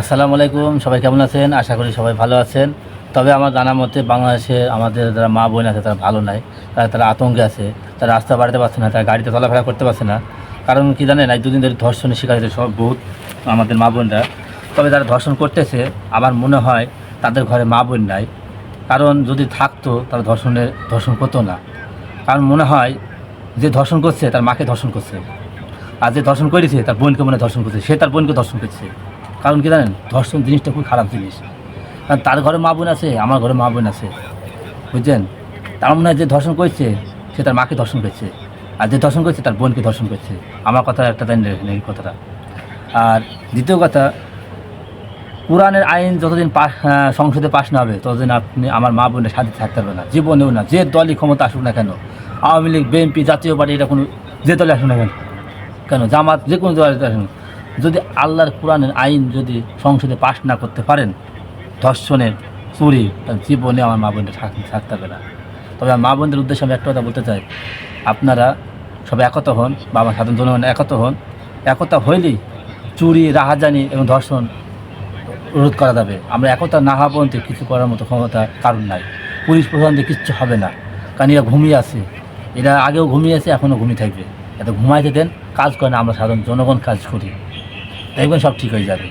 আসসালামু আলাইকুম, সবাই কেমন আছেন? আশা করি সবাই ভালো আছেন। তবে আমার জানা মতে, বাংলাদেশে আমাদের যারা মা বোন আছে, তারা ভালো নাই। তারা তারা আতঙ্কে আছে। তারা রাস্তা বাড়াতে পারছে না, তারা গাড়িতে চলাফেরা করতে পারছে না। কারণ কি জানেন, এক দুদিন ধরে ধর্ষণের শিকার হয়েছে সব বহুত আমাদের মা বোনরা। তবে যারা ধর্ষণ করতেছে, আমার মনে হয় তাদের ঘরে মা বোন নাই। কারণ যদি থাকতো, তারা ধর্ষণের ধর্ষণ করতো না। কারণ মনে হয়, যে ধর্ষণ করছে, তার মাকে ধর্ষণ করছে। আর যে ধর্ষণ করেছে, তার বোনকে মনে ধর্ষণ করছে। সে তার বোনকে ধর্ষণ করছে। কারণ কি জানেন? ধর্ষণ জিনিসটা খুব খারাপ জিনিস। কারণ তার ঘরে মা বোন আছে আমার ঘরে মা বোন আছে। বুঝছেন? তার মনে হয় যে ধর্ষণ করছে সে তার মাকে ধর্ষণ করছে। আর যে ধর্ষণ করছে তার বোনকে ধর্ষণ করছে। আমার কথা একটা তাই এই কথাটা। আর দ্বিতীয় কথা কোরআনের আইন যতদিন আহ, সংসদে পাশ না হবে ততদিন আপনি আমার মা বোনের সাথে থাকতে পারবে না। জীবনেও না যে দলই ক্ষমতা আসুক না কেন আওয়ামী লীগ বিএনপি জাতীয় পার্টি এটা কোনো যে দলে আসুক না কেন কেন জামাত যে কোনো দলে আসুন যদি আল্লাহর কোরআনের আইন যদি সংসদে পাশ না করতে পারেন, ধর্ষণের চুরি জীবনে আমার মা থাক- থাকতে হবে না। তবে আমার মা বোনদের উদ্দেশ্যে আমি একটা কথা বলতে চাই। আপনারা সবাই একত হন বা আমার সাধারণ জনগণ একত হন। একতা হইলেই চুরি, রাহাজানি এবং ধর্ষণ রোধ করা যাবে। আমরা একতা না হওয়া পর্যন্ত কিছু করার মতো ক্ষমতা কারণ নাই। পুলিশ প্রশাসন দিয়ে কিচ্ছু হবে না। কারণ এরা ঘুমিয়ে আছে। এরা আগেও ঘুমিয়ে আছে, এখনও ঘুমিয়ে থাকবে। এত ঘুমাইতে দেন, কাজ করে না। আমরা সাধারণ জনগণ কাজ করি। দেখবেন সব ঠিক হয়ে যাবে।